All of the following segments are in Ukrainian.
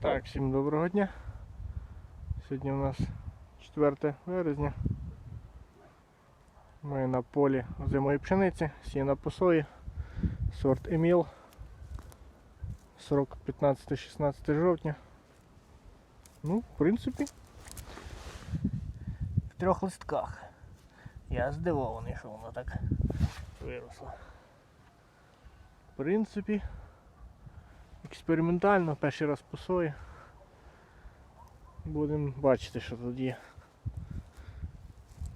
Так, всім доброго дня. Сьогодні у нас 4 березня. Ми на полі озимої пшениці, сіна по сої, сорт Еміл. Срок 15-16 жовтня. Ну, в принципі, в трьох листках. Я здивований, що воно так виросло. В принципі, експериментально, перший раз по сої. Будемо бачити, що тут є.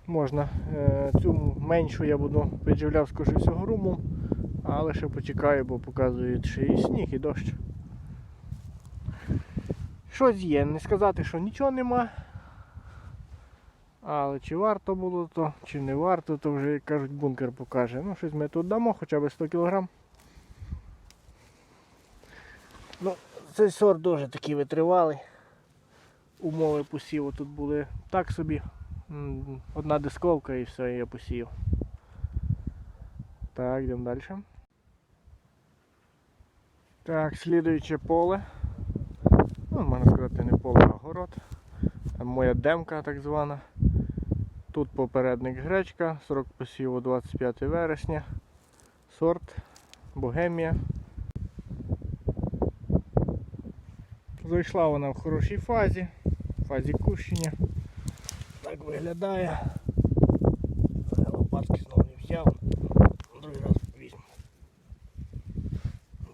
Можна е, цю меншу я буду підживляв скоріше всього румом, але ще почекаю, бо показують ще і сніг, і дощ. Щось є, не сказати, що нічого нема. Але чи варто було то, чи не варто, то вже як кажуть бункер покаже. Ну, щось ми тут дамо, хоча б 100 кг. Ну, цей сорт дуже такий витривалий. Умови посіву тут були так собі. Одна дисковка і все, я посів. Так, йдемо далі. Так, слідуюче поле. Ну, можна сказати, не поле, а город. Моя демка так звана. Тут попередник гречка, срок посіву 25 вересня. Сорт Богемія. Зайшла вона в хорошій фазі, в фазі кущення. Так виглядає. Лопатки знову не взяв. Другий раз візьму.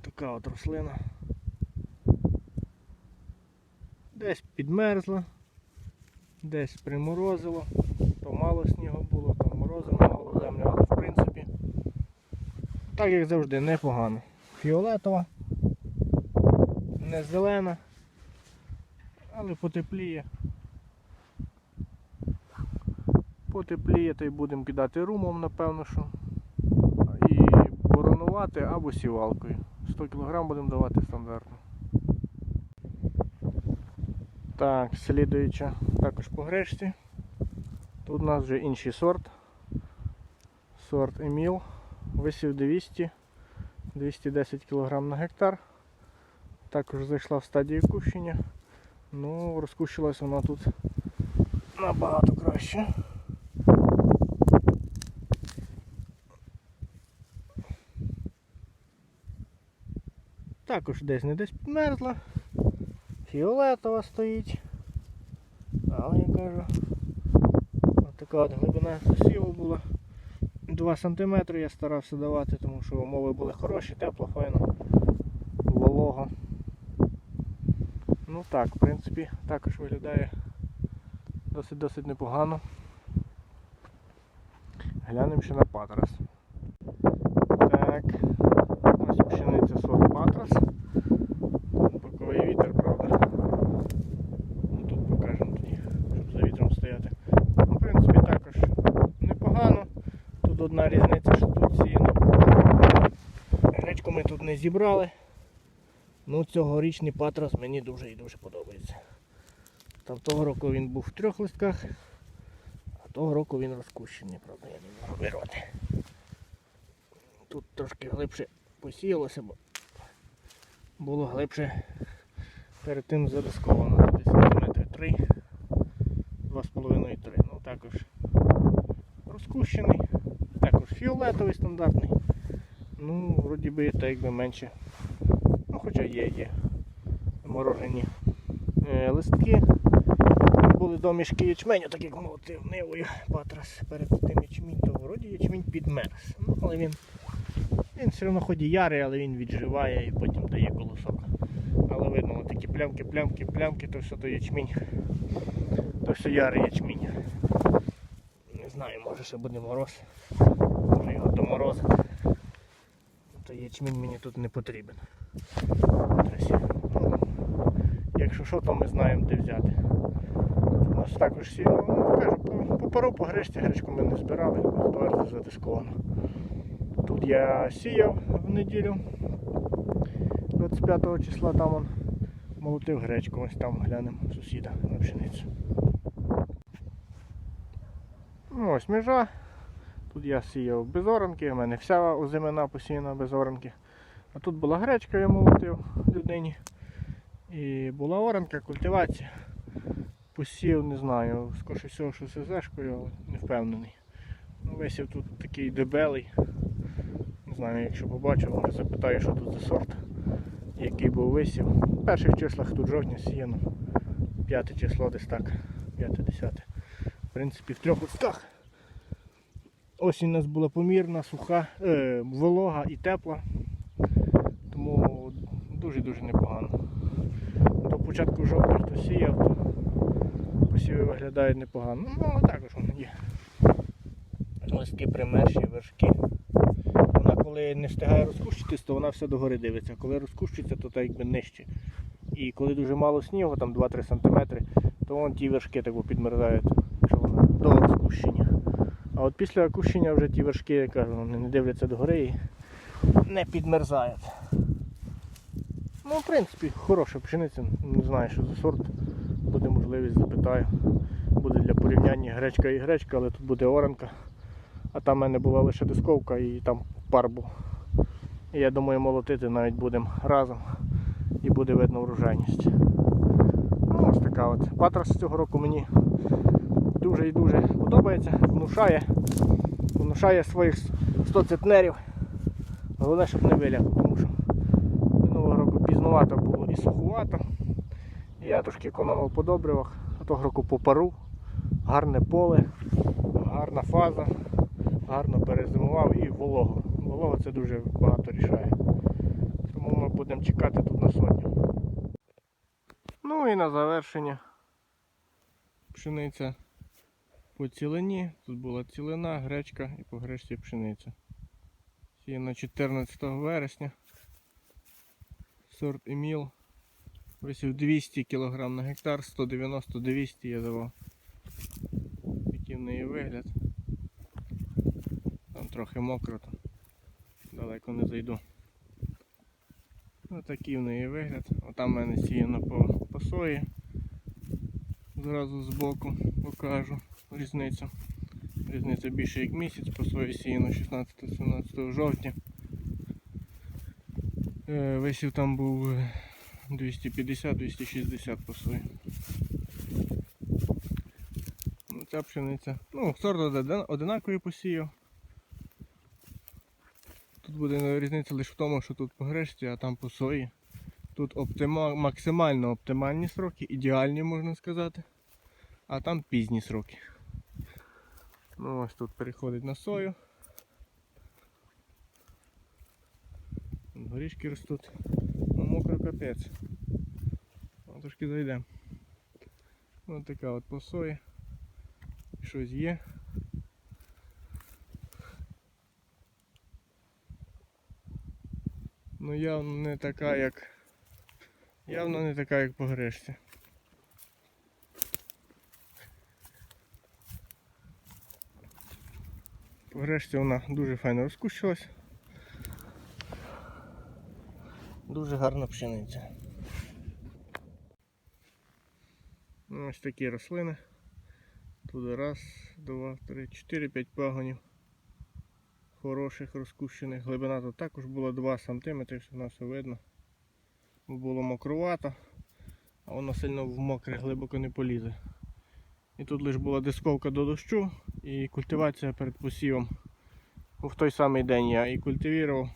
Така от рослина. Десь підмерзла, десь приморозило, то мало снігу було, то морозило мало землю, але в принципі, так як завжди, непогано. Фіолетова, не зелена, але потепліє. Потепліє, то й будемо кидати румом, напевно, що. І боронувати або сівалкою. 100 кг будемо давати стандартно. Так, слідуюча також по гречці. Тут у нас вже інший сорт. Сорт Еміл. Висів 200, 210 кг на гектар. Також зайшла в стадію кущення. Ну, розкущилась вона тут набагато краще. Також десь не десь підмерзла. Фіолетова стоїть. Але я кажу, от така от глибина засіву була. 2 см я старався давати, тому що умови були хороші, тепло, файно, волого. Ну так, в принципі, також виглядає досить-досить непогано. Глянемо ще на патрас. Так, ось пшениця сорт патрас. Боковий вітер, правда. Ну, тут покажемо тоді, щоб за вітром стояти. Ну, в принципі, також непогано. Тут одна різниця, що тут сіяно. Гречку ми тут не зібрали. Ну, цьогорічний патрас мені дуже і дуже подобається. Там того року він був в трьох листках, а того року він розкущений, правда, я не можу вирвати. Тут трошки глибше посіялося, бо було глибше перед тим задисковано. Тут Десь сантиметри 3, 2,5-3. Ну також розкущений, також фіолетовий стандартний. Ну, вроді би так якби менше. Є, морожені е, листки. Були домішки ячменю, так як молотив нивою патрас перед тим ячмінь, то вроді ячмінь підмерз. Ну, але він, він все одно ході ярий, але він відживає і потім дає колосок. Але видно, такі плямки, плямки, плямки, то все то ячмінь. То все ярий ячмінь. Не знаю, може ще буде мороз. Може його доморозити. То ячмінь мені тут не потрібен. Ну, Якщо що, то ми знаємо де взяти. У нас також сіло, ну кажу, по, по гречці гречку ми не збирали, здавати задисковано. Тут я сіяв в неділю 25 числа там он молотив гречку, ось там глянемо сусіда на пшеницю. Ну, ось межа. Тут я сіяв без оранки, у мене вся озимина посіяна без оранки. А тут була гречка, я молотив людині. І була оранка, культивація. Посів, не знаю, скоріше всього, що СЗшкою, але не впевнений. Ну, висів тут такий дебелий. Не знаю, якщо побачу, може запитаю, що тут за сорт, який був висів. В перших числах тут жовтня сіяно. П'яте число десь так. П'яте-десяте. В принципі, в трьох листках. Осінь у нас була помірна, суха, е, волога і тепла. Дуже-дуже непогано. До початку жовтня хто сіяв, то посіви виглядають непогано. Ну, але також воно є. Листки примерші, вершки. Вона коли не встигає розкущитись, то вона все догори дивиться. Коли розкущиться, то так якби нижче. І коли дуже мало снігу, там 2-3 см, то вон ті вершки так підмерзають, до розкущення. А от після окущення вже ті вершки, я кажу, вони не дивляться догори і не підмерзають. Ну, в принципі, хороша пшениця, не знаю, що за сорт. Буде можливість, запитаю. Буде для порівняння гречка і гречка, але тут буде оранка. А там в мене була лише дисковка і там пар був. І я думаю, молотити навіть будемо разом і буде видно врожайність. Ну, ось така от. Патрас цього року мені дуже і дуже подобається, внушає, внушає своїх 100 центнерів. Головне, щоб не виляв, року було і сухувато. Я трошки економив по добривах, а того року по пару, гарне поле, гарна фаза, гарно перезимував і волого. Волога це дуже багато рішає. Тому ми будемо чекати тут на сотню. Ну і на завершення пшениця по цілині. Тут була цілина, гречка і по гречці пшениця. Сіяно 14 вересня. Сорт Еміл. Висів 200 кг на гектар, 190-200 я давав. Який в неї вигляд. Там трохи мокро, то далеко не зайду. Ось такий в неї вигляд. Отам в мене сіяно по, по сої. Зразу збоку покажу різницю. Різниця більше як місяць, по сої сіяно 16-17 жовтня. Е, Висів там був е, 250-260 по сої. Ну, ця пшениця. Ну, сорт один- одинаковий посіяв. Тут буде різниця лише в тому, що тут по грешці, а там по сої. Тут оптима... максимально оптимальні сроки, ідеальні можна сказати. А там пізні сроки. Ну ось тут переходить на сою. Горішки ростуть. Ну мокро капець. Ну, трошки зайдемо. Ось така от по сої. Щось є. Ну явно не така, як. Явно не така, як по грешці. По грешці вона дуже файно розкущилась. Дуже гарна пшениця. Ну, Ось такі рослини. Тут раз, два, три, чотири, п'ять пагонів. Хороших розкущених. Глибина тут також була 2 см, все все видно. Було мокрувато, а воно сильно в мокре глибоко не полізе. І тут лише була дисковка до дощу і культивація перед посівом. В той самий день я і культивував,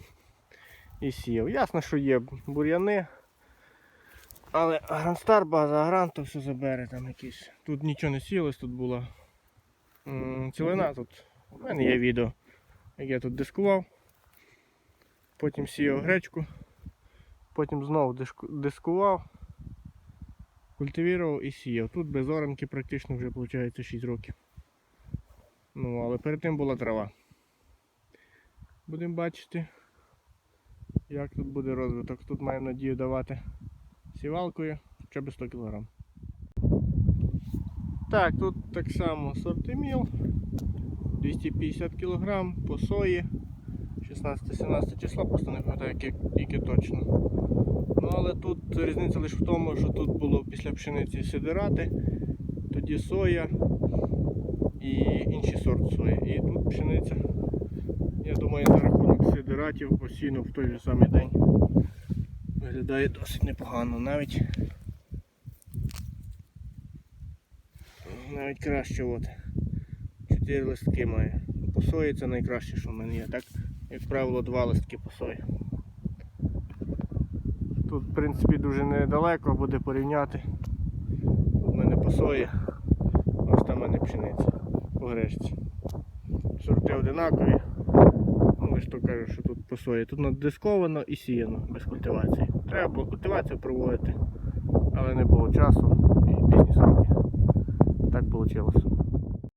і сіяв. Ясно, що є бур'яни. Але Грандстар, база Грант, то все забере там якісь. Тут нічого не сіялось, тут була цілина. Тут у мене є відео, як я тут дискував. Потім сіяв гречку, потім знову дискував, культивував і сіяв. Тут без оранки практично вже виходить 6 років. Ну, але перед тим була трава. Будемо бачити, як тут буде розвиток. Тут маємо надію давати сівалкою хоча б 100 кг. Так, тут так само сортиміл 250 кг по сої 16-17 числа, просто не пам'ятаю яке точно. Ну але тут різниця лише в тому, що тут було після пшениці сидирати, тоді соя і інший сорт сої. І тут пшениця, я думаю, за рахунок сидиратів посіяно в той же самий день. Виглядає досить непогано навіть. Навіть краще от. Чотири листки має. По сої це найкраще, що в мене є. Так, як правило, два листки по сої. Тут, в принципі, дуже недалеко буде порівняти. Тут в мене по сої, ось там в мене пшениця по гречці. Сорти одинакові. Ну, то що тут по сої. Тут надисковано і сіяно без культивації. Треба було культивацію проводити, але не було часу і пізні сроки. Так вийшло.